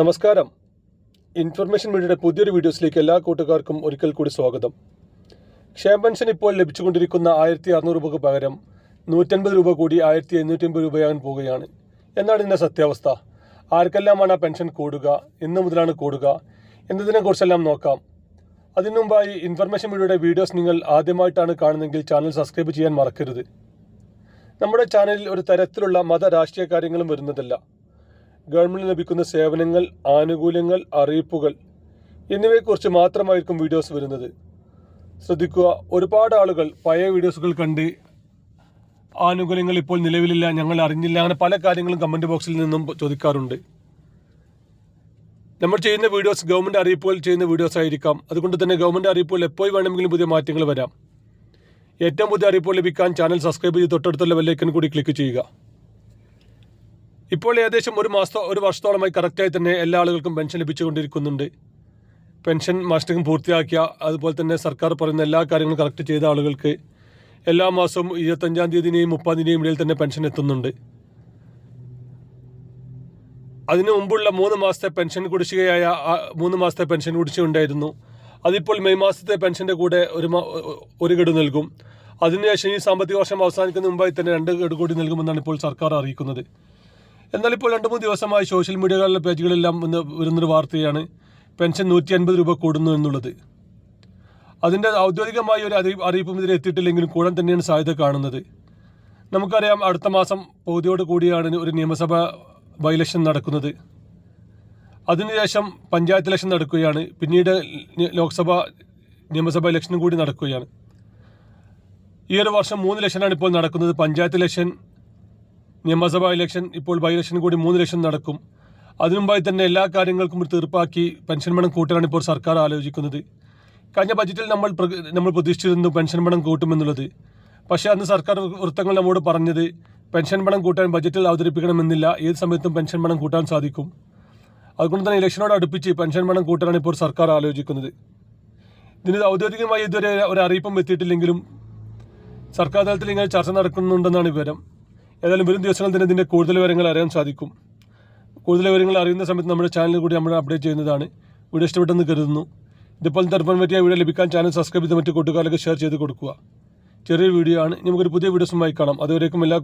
നമസ്കാരം. ഇൻഫർമേഷൻ മീഡിയയുടെ പുതിയൊരു വീഡിയോസിലേക്ക് എല്ലാ കൂട്ടുകാർക്കും ഒരിക്കൽ കൂടി സ്വാഗതം. ക്ഷേമ പെൻഷൻ ഇപ്പോൾ ലഭിച്ചുകൊണ്ടിരിക്കുന്ന ആയിരത്തി അറുന്നൂറ് രൂപക്ക് പകരം നൂറ്റൻപത് രൂപ കൂടി ആയിരത്തി എണ്ണൂറ്റി അമ്പത് രൂപയാകാൻ പോവുകയാണ്. എന്നാണ് ഇതിന്റെ സത്യാവസ്ഥ. ആർക്കെല്ലാമാണ് ആ പെൻഷൻ കൂടുക എന്ന് മുതലാണ് കൂടുക എന്നതിനെക്കുറിച്ചെല്ലാം നോക്കാം. അതിനു മുമ്പായി ഇൻഫർമേഷൻ മീഡിയയുടെ വീഡിയോസ് നിങ്ങൾ ആദ്യമായിട്ടാണ് കാണുന്നതെങ്കിൽ ചാനൽ സബ്സ്ക്രൈബ് ചെയ്യാൻ മറക്കരുത്. നമ്മുടെ ചാനലിൽ ഒരു തരത്തിലുള്ള മത രാഷ്ട്രീയ കാര്യങ്ങളും വരുന്നതല്ല. ഗവൺമെന്റ് ലഭിക്കുന്ന സേവനങ്ങൾ ആനുകൂല്യങ്ങൾ അറിയിപ്പുകൾ എന്നിവയെക്കുറിച്ച് മാത്രമായിരിക്കും വീഡിയോസ് വരുന്നത്. ശ്രദ്ധിക്കുക ഒരുപാട് ആളുകൾ പഴയ വീഡിയോസുകൾ കണ്ട് ആനുകൂല്യങ്ങൾ ഇപ്പോൾ നിലവിലില്ല ഞങ്ങൾ അറിഞ്ഞില്ല അങ്ങനെ പല കാര്യങ്ങളും കമന്റ് ബോക്സിൽ നിന്നും ചോദിക്കാറുണ്ട്. നമ്മൾ ചെയ്യുന്ന വീഡിയോസ് ഗവൺമെന്റ് അറിയിപ്പുകൾ ചെയ്യുന്ന വീഡിയോസ് ആയിരിക്കാം. അതുകൊണ്ട് തന്നെ ഗവൺമെന്റ് അറിയിപ്പുകൾ എപ്പോൾ വേണമെങ്കിലും പുതിയ മാറ്റങ്ങൾ വരാം. ഏറ്റവും പുതിയ അറിയിപ്പുകൾ ലഭിക്കാൻ ചാനൽ സബ്സ്ക്രൈബ് ചെയ്ത് തൊട്ടടുത്തുള്ള ബെല്ലൈക്കൻ കൂടി ക്ലിക്ക് ചെയ്യുക. ഇപ്പോൾ ഏകദേശം ഒരു മാസം ഒരു വർഷത്തോളമായി കറക്റ്റായി തന്നെ എല്ലാ ആളുകൾക്കും പെൻഷൻ ലഭിച്ചുകൊണ്ടിരിക്കുന്നുണ്ട്. പെൻഷൻ മാസ്റ്ററിംഗ് പൂർത്തിയാക്കിയ അതുപോലെ തന്നെ സർക്കാർ പറയുന്ന എല്ലാ കാര്യങ്ങളും കറക്റ്റ് ചെയ്ത ആളുകൾക്ക് എല്ലാ മാസവും ഇരുപത്തഞ്ചാം തീയതിനെയും തീയതിയും ഇടയിൽ തന്നെ പെൻഷൻ എത്തുന്നുണ്ട്. അതിനു മുമ്പുള്ള മൂന്ന് മാസത്തെ പെൻഷൻ കുടിശ്ശികയായ മൂന്ന് മാസത്തെ പെൻഷൻ കുടിശ്ശിക ഉണ്ടായിരുന്നു അതിപ്പോൾ മെയ് മാസത്തെ പെൻഷന്റെ കൂടെ ഒരു ഒരു ഗഡു നൽകും. അതിനുശേഷം ഈ സാമ്പത്തിക വർഷം അവസാനിക്കുന്ന മുമ്പായി തന്നെ രണ്ട് ഗഡു കൂടി നൽകുമെന്നാണ് ഇപ്പോൾ സർക്കാർ അറിയിക്കുന്നത്. എന്നാൽ ഇപ്പോൾ രണ്ട് മൂന്ന് ദിവസമായി സോഷ്യൽ മീഡിയകളിലെ പേജുകളെല്ലാം ഇന്ന് വരുന്നൊരു വാർത്തയാണ്. പെൻഷൻ നൂറ്റി അൻപത് രൂപ കൂടുന്നു എന്നുള്ളത്. അതിന്റെ ഔദ്യോഗികമായ ഒരു അറിയി- അറിയിപ്പും ഇതിൽ എത്തിയിട്ടില്ലെങ്കിലും കൂടാൻ തന്നെയാണ് സാധ്യത കാണുന്നത്. നമുക്കറിയാം അടുത്ത മാസം പൗതിയോട് കൂടിയാണ് ഒരു നിയമസഭ ബൈ ഇലക്ഷൻ നടക്കുന്നത് അതിനുശേഷം പഞ്ചായത്ത് ഇലക്ഷൻ നടക്കുകയാണ്. പിന്നീട് ലോക്സഭ നിയമസഭ ഇലക്ഷനും കൂടി നടക്കുകയാണ്. ഈ ഒരു വർഷം മൂന്ന് ഇലക്ഷനാണ് ഇപ്പോൾ നടക്കുന്നത് പഞ്ചായത്ത് ഇലക്ഷൻ നിയമസഭാ ഇലക്ഷൻ ഇപ്പോൾ ബൈ ഇലക്ഷൻ കൂടി മൂന്ന് ഇലക്ഷൻ നടക്കും. അതിനുമ്പായി തന്നെ എല്ലാ കാര്യങ്ങൾക്കും ഒരു തീർപ്പാക്കി പെൻഷൻ പണം കൂട്ടാനാണ് ഇപ്പോൾ സർക്കാർ ആലോചിക്കുന്നത്. കഴിഞ്ഞ ബജറ്റിൽ നമ്മൾ നമ്മൾ പ്രതീക്ഷിച്ചിരുന്നു പെൻഷൻ പണം കൂട്ടുമെന്നുള്ളത്. പക്ഷേ അന്ന് സർക്കാർ വൃത്തങ്ങൾ നമ്മോട് പറഞ്ഞത് പെൻഷൻ പണം കൂട്ടാൻ ബജറ്റിൽ അവതരിപ്പിക്കണമെന്നില്ല. ഏത് സമയത്തും പെൻഷൻ പണം കൂട്ടാൻ സാധിക്കും. അതുകൊണ്ട് തന്നെ ഇലക്ഷനോട് അടുപ്പിച്ച് പെൻഷൻ പണം കൂട്ടാനാണ് ഇപ്പോൾ സർക്കാർ ആലോചിക്കുന്നത്. ഇതിന് ഔദ്യോഗികമായി ഇതുവരെ ഒരു അറിയിപ്പും എത്തിയിട്ടില്ലെങ്കിലും സർക്കാർ തലത്തിൽ ഇങ്ങനെ ചർച്ച നടക്കുന്നുണ്ടെന്നാണ് വിവരം. ഏതായാലും വരും ദിവസങ്ങളിൽ തന്നെ ഇതിന്റെ കൂടുതൽ വിവരങ്ങൾ അറിയാൻ സാധിക്കും. കൂടുതൽ വിവരങ്ങൾ അറിയുന്ന സമയത്ത് നമ്മുടെ ചാനലിൽ കൂടി നമ്മൾ അപ്ഡേറ്റ് ചെയ്യുന്നതാണ്. വീഡിയോ ഇഷ്ടപ്പെട്ടെന്ന് കരുതുന്നു. ഇതുപോലത്തെ ഇൻഫോർമേറ്റീവ് വീഡിയോ ലഭിക്കാൻ ചാനൽ സബ്സ്ക്രൈബ് ചെയ്ത് മറ്റു കൂട്ടുകാർക്ക് ഷെയർ ചെയ്ത് കൊടുക്കുക. ചെറിയ വീഡിയോ ആണ്. നമുക്കൊരു പുതിയ വീഡിയോസുമായി കാണാം. അതുവരേക്കും എല്ലാ